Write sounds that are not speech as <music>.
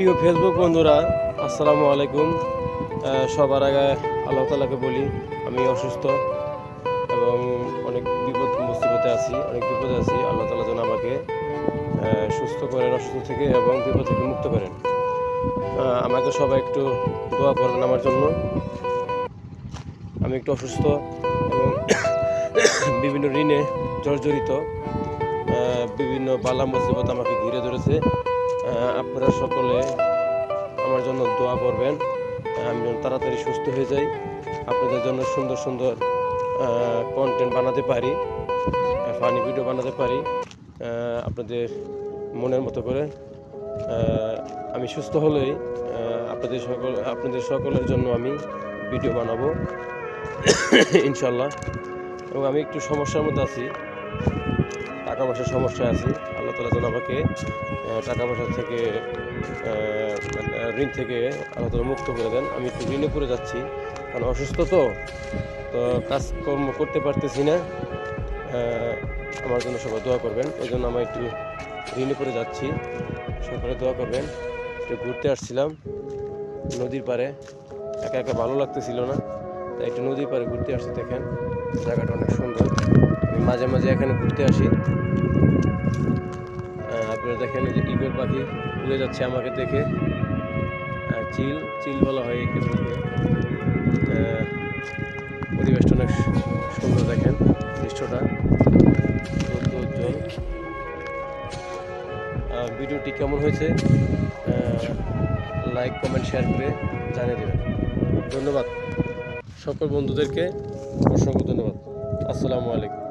প্রিয় ফেসবুক বন্ধুরা, আসসালামু আলাইকুম। সবার আগে আল্লাহ তালাকে বলি, আমি অসুস্থ এবং অনেক বিপদ মুসিবতে আছি, অনেক বিপদে আছি। আল্লাহ তালা যেন আমাকে সুস্থ করেন, অসুস্থ থেকে এবং বিপদ থেকে মুক্ত করেন। আমাকে সবাই একটু দোয়া করবেন আমার জন্য। আমি একটু অসুস্থ এবং <coughs> বিভিন্ন ঋণে জর্জরিত বিভিন্ন বালা মুসিবত আমাকে ঘিরে ধরেছে। আপনারা সকলে আমার জন্য দোয়া করবেন। আমি যেন তাড়াতাড়ি সুস্থ হয়ে যাই। আপনাদের জন্য সুন্দর সুন্দর কন্টেন্ট বানাতে পারি ফানি ভিডিও বানাতে পারি। আপনাদের মনের মতো করে। আমি সুস্থ হলেই আপনাদের সকল, আপনাদের সকলের জন্য আমি ভিডিও বানাবো। <coughs> ইনশাল্লাহ এবং আমি একটু সমস্যার মধ্যে আছি। টাকা পয়সার সমস্যায় আছি। আল্লাহ তালা যেন আমাকে টাকা পয়সা থেকে মানে ঋণ থেকে আল্লাহ তালা মুক্ত করে দেন। আমি একটু ঋণে পড়ে যাচ্ছি, কারণ অসুস্থ তো তো কাজকর্ম করতে পারতেছি না। আমার জন্য সবাই দোয়া করবেন। এই জন্য আমি একটু ঋণে পড়ে যাচ্ছি। সকলে দোয়া করবেন। একটু ঘুরতে আসছিলাম, নদীর পাড়ে। একা একা ভালো লাগতেছিল না। তাই একটু নদীর পাড়ে ঘুরতে আসছি, দেখেন। জায়গাটা অনেক সুন্দর। আমি মাঝে মাঝে এখানে ঘুরতে আসি। আপনারা দেখেন যে ইগল পাখি উড়ে যাচ্ছে আমাকে দেখে। চিল চিল বলা হয় ক্ষেত্রে পরিবেশটা অনেক সুন্দর দেখেন, দৃশ্যটা। ভিডিওটি কেমন হয়েছে? লাইক কমেন্ট শেয়ার করে জানিয়ে দেবেন। ধন্যবাদ। সকল বন্ধুদেরকে অসংখ্য ধন্যবাদ। আসসালামু আলাইকুম।